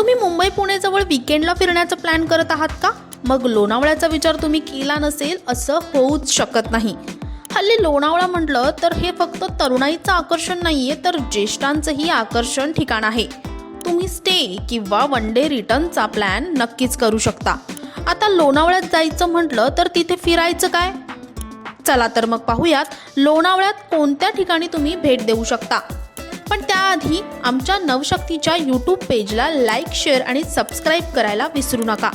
तुम्ही मुंबई पुणेजवळ विकेंडला फिरण्याचा प्लॅन करत आहात का? मग लोणावळ्याचा विचार तुम्ही केला नसेल असं होऊच शकत नाही. हल्ली लोणावळा म्हटलं तर हे फक्त तरुणाईचं आकर्षण नाहीये तर ज्येष्ठांचंही आकर्षण ठिकाण आहे. तुम्ही स्टे किंवा वन डे रिटर्नचा प्लॅन नक्कीच करू शकता. आता लोणावळ्यात जायचं म्हटलं तर तिथे फिरायचं काय? चला तर मग पाहूयात लोणावळ्यात कोणत्या ठिकाणी तुम्ही भेट देऊ शकता? पण त्याआधी आमच्या नवशक्तीच्या यूट्यूब पेजला लाईक शेअर आणि सबस्क्राईब करायला विसरू नका.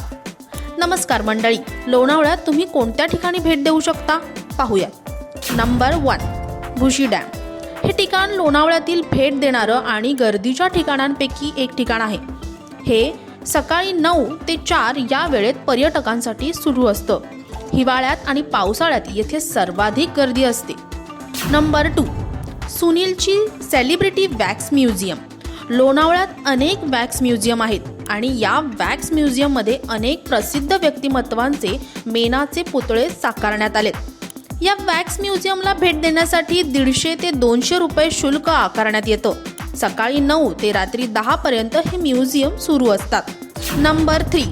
नमस्कार मंडळी. लोणावळ्यात तुम्ही कोणत्या ठिकाणी भेट देऊ शकता? पाहूयात नंबर वन भुशी डॅम हे ठिकाण लोणावळ्यातील भेट देणारं आणि गर्दीच्या ठिकाणांपैकी एक ठिकाण आहे. हे सकाळी नऊ ते चार या वेळेत पर्यटकांसाठी सुरू असतं. हिवाळ्यात आणि पावसाळ्यात येथे सर्वाधिक गर्दी असते. नंबर टू सुनीलची सेलिब्रिटी वॅक्स म्युझियम. लोणावळ्यात अनेक वॅक्स म्युझियम आहेत आणि या वॅक्स म्युझियममध्ये अनेक प्रसिद्ध व्यक्तिमत्वांचे मेनाचे पुतळे साकारण्यात आलेत. या वॅक्स म्युझियमला भेट देण्यासाठी दीडशे ते दोनशे रुपये शुल्क आकारण्यात येतं. सकाळी नऊ ते रात्री दहापर्यंत हे म्युझियम सुरू असतात. Number three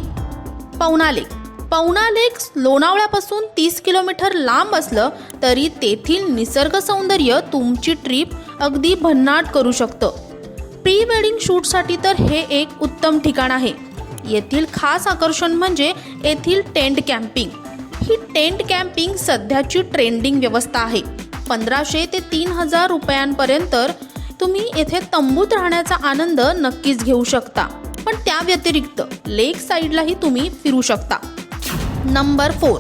Pavna lake Pavna lake लोणावळ्यापासून तीस किलोमीटर लांब असलं तरी तेथील निसर्ग सौंदर्य तुमची ट्रिप अगदी भन्नाट करू शकतं. प्री वेडिंग शूटसाठी तर हे एक उत्तम ठिकाण आहे. येथील खास आकर्षण म्हणजे येथील टेंट कॅम्पिंग ही टेंट कॅम्पिंग सध्याची ट्रेंडिंग व्यवस्था आहे. पंधराशे ते तीन हजार रुपयांपर्यंत तुम्ही येथे तंबूत राहण्याचा आनंद नक्कीच घेऊ शकता. पण त्या व्यतिरिक्त लेक साईडलाही तुम्ही फिरू शकता. Number four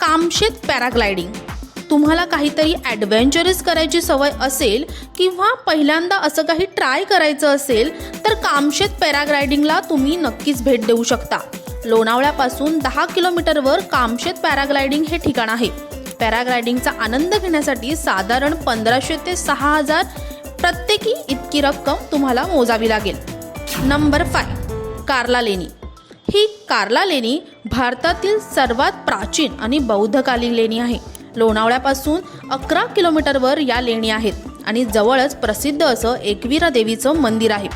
Kamshet paragliding. तुम्हाला काहीतरी ॲडव्हेंचरस करायची सवय असेल किंवा पहिल्यांदा असं काही ट्राय करायचं असेल तर कामशेत पॅराग्लायडिंगला तुम्ही नक्कीच भेट देऊ शकता. लोणावळ्यापासून दहा किलोमीटरवर कामशेत पॅराग्लायडिंग हे ठिकाण आहे. पॅराग्लायडिंगचा आनंद घेण्यासाठी साधारण पंधराशे ते सहा हजार प्रत्येकी इतकी रक्कम तुम्हाला मोजावी लागेल. नंबर फाय कार्ला लेणी. कार्ला लेणी भारतातील सर्वात प्राचीन आणि बौद्धकालीन लेणी आहे. लोणावळ्यापासून अकरा किलोमीटरवर या लेणी आहेत आणि जवळच प्रसिद्ध असं एकवीरा देवीचं मंदिर आहे.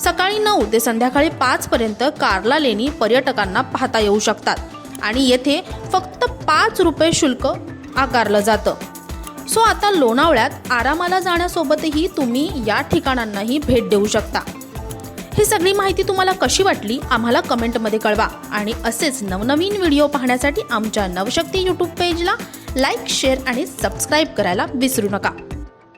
सकाळी नऊ ते संध्याकाळी पाच पर्यंत कार्ला लेणी पर्यटकांना पाहता येऊ शकतात आणि येथे फक्त पाच रुपये शुल्क आकारलं जातं. सो आता लोणावळ्यात आरामाला जाण्यासोबतही तुम्ही या ठिकाणांनाही भेट देऊ शकता. ही सगळी माहिती तुम्हाला कशी वाटली आम्हाला कमेंटमध्ये कळवा. आणि असेच नवनवीन व्हिडिओ पाहण्यासाठी आमच्या नवशक्ती यूट्यूब पेजला लाईक शेअर आणि सबस्क्राईब करायला विसरू नका.